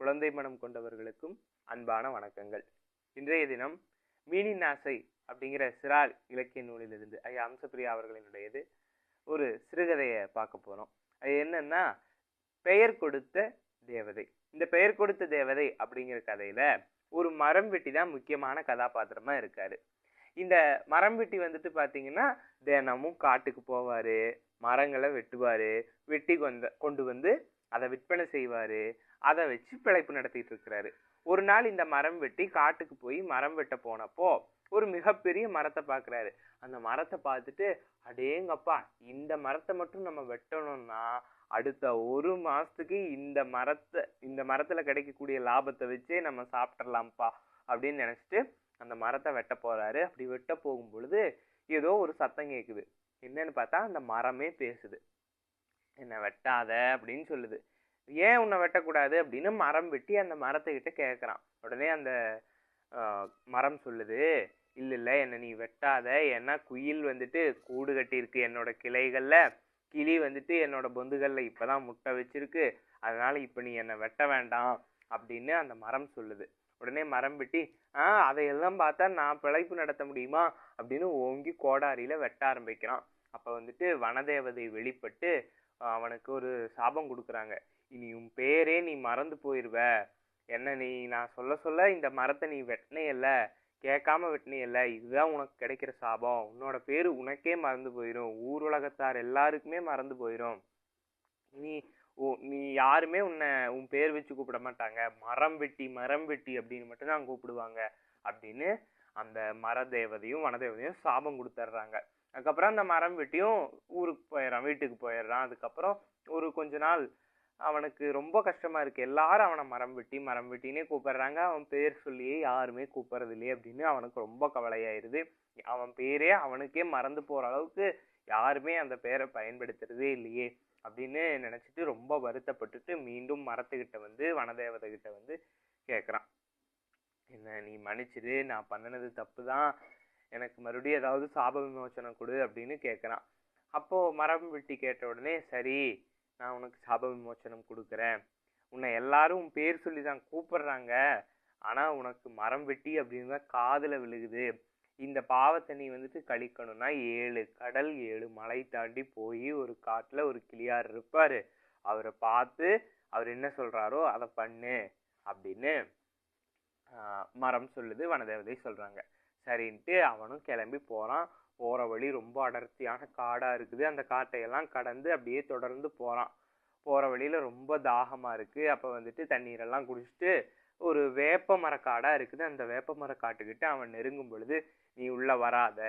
குழந்தை மனம் கொண்டவர்களுக்கும் அன்பான வணக்கங்கள். இன்றைய தினம் மீனின் ஆசை அப்படிங்கிற சிறார் இலக்கிய நூலிலிருந்து ஐயா அம்சப்பிரியா அவர்களினுடையது ஒரு சிறுகதையை பார்க்க போகிறோம் அது என்னன்னா பெயர் கொடுத்த தேவதை. இந்த பெயர் கொடுத்த தேவதை அப்படிங்கிற கதையில ஒரு மரம் வெட்டி தான் முக்கியமான கதாபாத்திரமா இருக்காரு. இந்த மரம் வெட்டி வந்துட்டு பார்த்தீங்கன்னா தினமும் காட்டுக்கு போவார் மரங்களை வெட்டுவார் வெட்டி கொண்ட கொண்டு வந்து அதை விற்பனை செய்வார் அதை வச்சு பிழைப்பு நடத்திட்டு இருக்கிறாரு. ஒரு நாள் இந்த மரம் வெட்டி காட்டுக்கு போய் மரம் வெட்ட போனப்போ ஒரு மிகப்பெரிய மரத்தை பார்க்குறாரு அந்த மரத்தை பார்த்துட்டு அடேங்கப்பா இந்த மரத்தை மட்டும் நம்ம வெட்டணும்னா அடுத்த ஒரு மாசத்துக்கு இந்த மரத்தை இந்த மரத்துல கிடைக்கக்கூடிய லாபத்தை வச்சே நம்ம சாப்பிட்றலாம்ப்பா அப்படின்னு நினச்சிட்டு அந்த மரத்தை வெட்ட போகிறாரு அப்படி வெட்ட போகும் பொழுது ஏதோ ஒரு சத்தம் கேட்குது என்னன்னு பார்த்தா அந்த மரமே பேசுது. என்னை வெட்டாத அப்படின்னு சொல்லுது. ஏன் உன்னை வெட்டக்கூடாது? அப்படின்னு மரம் வெட்டி அந்த மரத்துக்கிட்ட கேட்குறான் உடனே அந்த மரம் சொல்லுது. இல்லை இல்லை என்னை நீ வெட்டாத. ஏன்னா குயில் வந்துட்டு கூடு கட்டியிருக்கு என்னோட கிளைகளில். கிளி வந்துட்டு என்னோட பொந்துகளில் இப்போ தான் முட்டை வச்சிருக்கு. அதனால் இப்போ நீ என்னை வெட்ட வேண்டாம் அப்படின்னு அந்த மரம் சொல்லுது. உடனே மரம் வெட்டி ஆ அதையெல்லாம் பார்த்தா நான் பிழைப்பு நடத்த முடியுமா? அப்படின்னு ஓங்கி கோடாரியில் வெட்ட ஆரம்பிக்கிறான். அப்போ வந்துட்டு வனதேவதை வெளிப்பட்டு அவனுக்கு ஒரு சாபம் கொடுக்குறாங்க. இனி உன் பேரே நீ மறந்து போயிடுவ என்ன நீ நான் சொல்ல சொல்ல இந்த மரத்தை நீ வெட்டினையல்ல. கேட்காம வெட்டினையல்ல. இதுதான் உனக்கு கிடைக்கிற சாபம். உன்னோட பேர் உனக்கே மறந்து போயிடும் ஊர் உலகத்தார் எல்லாருக்குமே மறந்து போயிடும் நீ நீ யாருமே உன்னை உன் பேர் வச்சு கூப்பிட மாட்டாங்க. மரம் வெட்டி மரம் வெட்டி அப்படின்னு மட்டும்தான் கூப்பிடுவாங்க. அப்படின்னு அந்த மர தேவதையும் வனதேவதையும் சாபம் கொடுத்துட்றாங்க அதுக்கப்புறம் அந்த மரம் வெட்டியும் ஊருக்கு போயிடுறான் வீட்டுக்கு போயிடுறான். அதுக்கப்புறம் ஒரு கொஞ்ச நாள் அவனுக்கு ரொம்ப கஷ்டமா இருக்கு. எல்லாரும் அவனை மரம் வெட்டி மரம் வெட்டினே கூப்பிடுறாங்க. அவன் பேர் சொல்லியே யாருமே கூப்பிடுறது இல்லையே அப்படின்னு அவனுக்கு ரொம்ப கவலையாயிருது. அவன் பேரே அவனுக்கே மறந்து போற அளவுக்கு யாருமே அந்த பேரை பயன்படுத்துறதே இல்லையே. அப்படின்னு நினச்சிட்டு ரொம்ப வருத்தப்பட்டுட்டு மீண்டும் மரத்துக்கிட்ட வந்து வனதேவதை கிட்ட வந்து கேட்குறான் என்ன நீ மன்னிச்சிடு நான் பண்ணினது தப்பு தான் எனக்கு மறுபடியும் ஏதாவது சாப விமோசனம் கொடு அப்படின்னு கேட்குறான் அப்போது மரம் வெட்டி கேட்ட உடனே சரி நான் உனக்கு சாப விமோசனம் கொடுக்குறேன். உன்னை எல்லாரும் பேர் சொல்லி தான் கூப்பிடுறாங்க. ஆனால் உனக்கு மரம் வெட்டி அப்படின்னு தான் காதில் விழுகுது. இந்த பாவத்தை நீ வந்துட்டு கழிக்கணும்னா ஏழு கடல் ஏழு மலை தாண்டி போய் ஒரு காட்டில் ஒரு கிளியார் இருப்பார். அவரை பார்த்து அவர் என்ன சொல்கிறாரோ அதை பண்ணு அப்படின்னு மரம் சொல்லுது வனதேவதை சொல்கிறாங்க சரின்ட்டு அவனும் கிளம்பி போகிறான் போகிற வழி ரொம்ப அடர்த்தியான காடாக இருக்குது. அந்த காட்டையெல்லாம் கடந்து அப்படியே தொடர்ந்து போகிறான் போகிற வழியில் ரொம்ப தாகமாக இருக்குது அப்போ வந்துட்டு தண்ணீரெல்லாம் குடிச்சிட்டு ஒரு வேப்ப மரக்காடாக இருக்குது. அந்த வேப்ப மரக்காட்டுக்கிட்ட அவன் நெருங்கும் பொழுது நீ உள்ளே வராத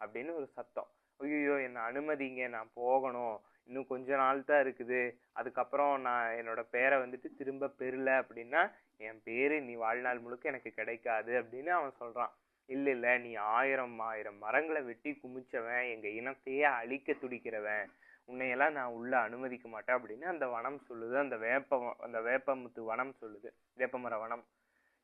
அப்படின்னு ஒரு சத்தம். ஐயோ என்னை அனுமதிங்க நான் போகணும். இன்னும் கொஞ்ச நாள் தான் இருக்குது. அதுக்கப்புறம் நான் என்னோடய பேரை வந்துட்டு திரும்ப பெறல அப்படின்னா என் பேர் நீ வாழ்நாள் முழுக்க எனக்கு கிடைக்காது அப்படின்னு அவன் சொல்கிறான் இல்லை இல்லை நீ ஆயிரம் ஆயிரம் மரங்களை வெட்டி குமிச்சவன். எங்கள் இனத்தையே அழிக்க துடிக்கிறவன். உன்னையெல்லாம் நான் உள்ள அனுமதிக்க மாட்டேன் அப்படின்னு அந்த வனம் சொல்லுது. அந்த வேப்ப அந்த வேப்பமுத்து வனம் சொல்லுது. வேப்பமர வனம்.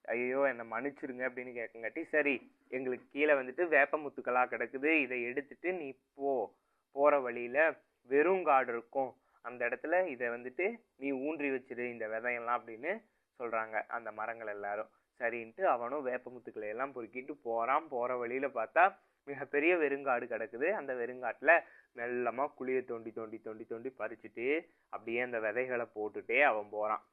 ஐயோ என்னை மன்னிச்சிருங்க அப்படின்னு கேட்கங்காட்டி சரி எங்களுக்கு கீழே வந்துட்டு வேப்பமுத்துக்களாக கிடக்குது. இதை எடுத்துட்டு நீ போ. போகிற வழியில் வெறும் காடு இருக்கும். அந்த இடத்துல இதை வந்துட்டு நீ ஊன்றி வச்சிரு இந்த விதையெல்லாம் அப்படின்னு சொல்கிறாங்க அந்த மரங்கள் எல்லாரும். சரின்ட்டு அவனும் வேப்பமுத்துக்களை எல்லாம் பொறுக்கிட்டு போகிறான் போகிற வழியில் பார்த்தா மிகப்பெரிய வெறுங்காடு கிடக்குது. அந்த வெறுங்காட்டில் மெல்லமாக குழியை தோண்டி தோண்டி தோண்டி தோண்டி பறிச்சுட்டு அப்படியே அந்த விதைகளை போட்டுட்டே அவன் போகிறான்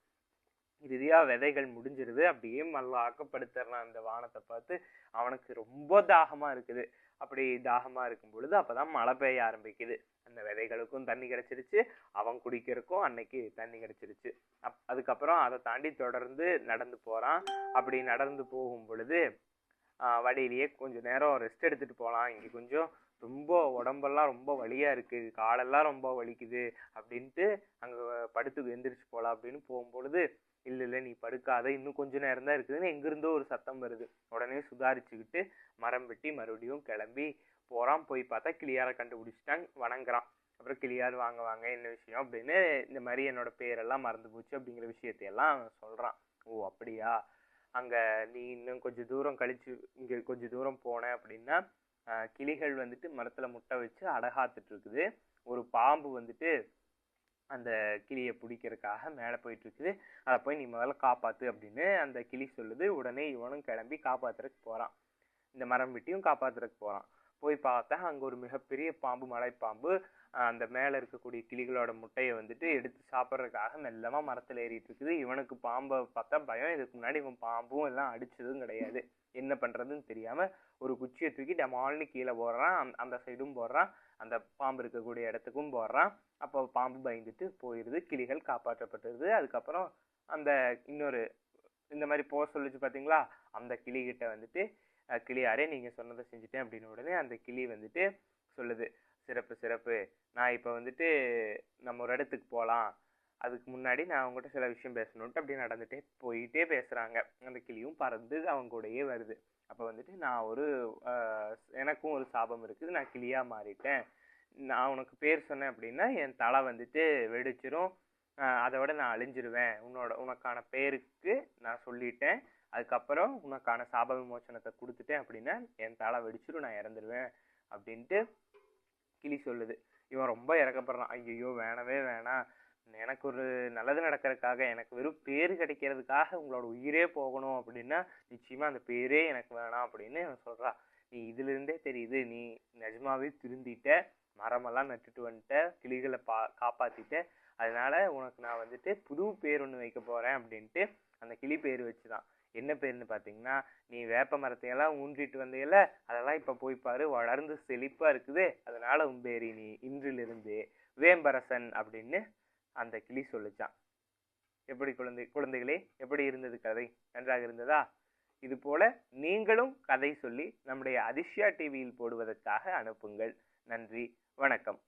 இறுதியாக விதைகள் முடிஞ்சிருது. அப்படியே நல்லா ஆக்கப்படுத்துறான் அந்த வானத்தை பார்த்து. அவனுக்கு ரொம்ப தாகமாக இருக்குது. அப்படி தாகமாக இருக்கும் பொழுது அப்பதான் மழை பெய்ய ஆரம்பிக்குது. அந்த விதைகளுக்கும் தண்ணி கிடச்சிருச்சு. அவன் குடிக்கிறதுக்கும் அன்னைக்கு தண்ணி கிடச்சிருச்சு. அப் அதுக்கப்புறம் அதை தாண்டி தொடர்ந்து நடந்து போகிறான் அப்படி நடந்து போகும் பொழுது வழியிலேயே கொஞ்சம் நேரம் ரெஸ்ட் எடுத்துகிட்டு போகலாம் இங்கே கொஞ்சம் ரொம்ப உடம்பெல்லாம் ரொம்ப வலியாக இருக்குது காலெல்லாம் ரொம்ப வலிக்குது அப்படின்ட்டு அங்கே படுத்து எந்திரிச்சு போகலாம் அப்படின்னு போகும்பொழுது இல்லை இல்லை நீ படுக்காத. இன்னும் கொஞ்ச நேரம் தான் இருக்குதுன்னு எங்கேருந்தோ ஒரு சத்தம் வருது. உடனே சுதாரிச்சுக்கிட்டு மரம் வெட்டி மறுபடியும் கிளம்பி போகிறான் போய் பார்த்தா கிளியாரை கண்டுபிடிச்சிட்டாங்க வணங்குறான். அப்புறம் கிளியார் வாங்க வாங்க என்ன விஷயம்? அப்படின்னு இந்த மாதிரி என்னோட பேரெல்லாம் மறந்து போச்சு அப்படிங்கிற விஷயத்தையெல்லாம் சொல்கிறான் ஓ அப்படியா? அங்கே நீ இன்னும் கொஞ்சம் தூரம் கழித்து இங்கே கொஞ்சம் தூரம் போன அப்படின்னா கிளிகள் வந்துட்டு மரத்தில் முட்டை வச்சு அடகாத்துட்ருக்குது ஒரு பாம்பு வந்துட்டு அந்த கிளியை பிடிக்கிறதுக்காக மேலே போயிட்டுருக்குது அதை போய் நீ முதல்ல காப்பாற்று அப்படின்னு அந்த கிளி சொல்லுது. உடனே இவனும் கிளம்பி காப்பாத்துறதுக்கு போகிறான் இந்த மரம் வெட்டியும் காப்பாத்துறதுக்கு போகிறான் போய் பார்த்தா அங்கே ஒரு மிகப்பெரிய பாம்பு மலைப்பாம்பு அந்த மேலே இருக்கக்கூடிய கிளிகளோட முட்டையை வந்துட்டு எடுத்து சாப்பிட்றதுக்காக மெல்லமாக மரத்தில் ஏறிட்டு இருக்குது. இவனுக்கு பாம்பை பார்த்தா பயம். இதுக்கு முன்னாடி இவன் பாம்பும் எல்லாம் அடிச்சதும் கிடையாது. என்ன பண்ணுறதுன்னு தெரியாமல் ஒரு குச்சியை தூக்கி டமால்னு கீழே போடுறான். அந்த- அந்த சைடும் போடுறான். அந்த பாம்பு இருக்கக்கூடிய இடத்துக்கும் போடுறான். அப்போ பாம்பு பயந்துட்டு போயிடுது கிளிகள் காப்பாற்றப்பட்டுருது. அதுக்கப்புறம் அந்த இன்னொரு இந்த மாதிரி போக சொல்லிச்சு பார்த்தீங்களா அந்த கிளிகிட்ட வந்துட்டு கிளியாரே நீங்கள் சொன்னதை செஞ்சுட்டேன் அப்படின்னு உடனே அந்த கிளி வந்துட்டு சொல்லுது. சிறப்பு சிறப்பு. நான் இப்போ வந்துட்டு நம்ம ஒரு இடத்துக்கு போகலாம் அதுக்கு முன்னாடி நான் அவங்ககிட்ட சில விஷயம் பேசணுன்ட்டு அப்படியே நடந்துகிட்டே போயிட்டே பேசுகிறாங்க அந்த கிளியும் பறந்து அவங்க கூடயே வருது. அப்போ வந்துட்டு நான் ஒரு எனக்கும் ஒரு சாபம் இருக்குது. நான் கிளியாக மாறிட்டேன். நான் உனக்கு பேர் சொன்னேன் அப்படின்னா என் தலை வந்துட்டு வெடிச்சிரும். அதை விட நான் அழிஞ்சிருவேன். உன்னோட உனக்கான பேருக்கு நான் சொல்லிட்டேன். அதுக்கப்புறம் உனக்கான சாப விமோச்சனத்தை கொடுத்துட்டேன் அப்படின்னா என் தலை வெடிச்சிரும் நான் இறந்துருவேன் அப்படின்ட்டு கிளி சொல்லுது. இவன் ரொம்ப இறக்கப்படுறான். ஐயோ வேணவே வேணாம் எனக்கு ஒரு நல்லது நடக்கிறதுக்காக எனக்கு வெறும் பேர் கிடைக்கிறதுக்காக உங்களோட உயிரே போகணும் அப்படின்னா நிச்சயமாக அந்த பேரே எனக்கு வேணாம் அப்படின்னு இவன் சொல்கிறான் நீ இதுலேருந்தே தெரியுது. நீ நிஜமாவே திருந்திட்ட மரமெல்லாம் நட்டுட்டு வந்துட்ட கிளிகளை பா காப்பாற்றிட்ட அதனால உனக்கு நான் வந்துட்டு புது பேர் ஒன்று வைக்க போகிறேன் அப்படின்ட்டு அந்த கிளி பேர் வச்சுதான். என்ன பேருன்னு பார்த்தீங்கன்னா நீ வேப்ப மரத்தையெல்லாம் ஊன்றிட்டு வந்தையில அதெல்லாம் இப்போ போய் பாரு வளர்ந்து செழிப்பாக இருக்குது. அதனால உன் பேரி நீ இன்றிலிருந்து வேம்பரசன் அப்படின்னு அந்த கிளி சொல்லுச்சான். எப்படி குழந்தை குழந்தைகளே எப்படி இருந்தது கதை? நன்றாக இருந்ததா? இது போல நீங்களும் கதை சொல்லி நம்முடைய அதிர்ஷ்யா டிவியில் போடுவதற்காக அனுப்புங்கள். நன்றி வணக்கம்.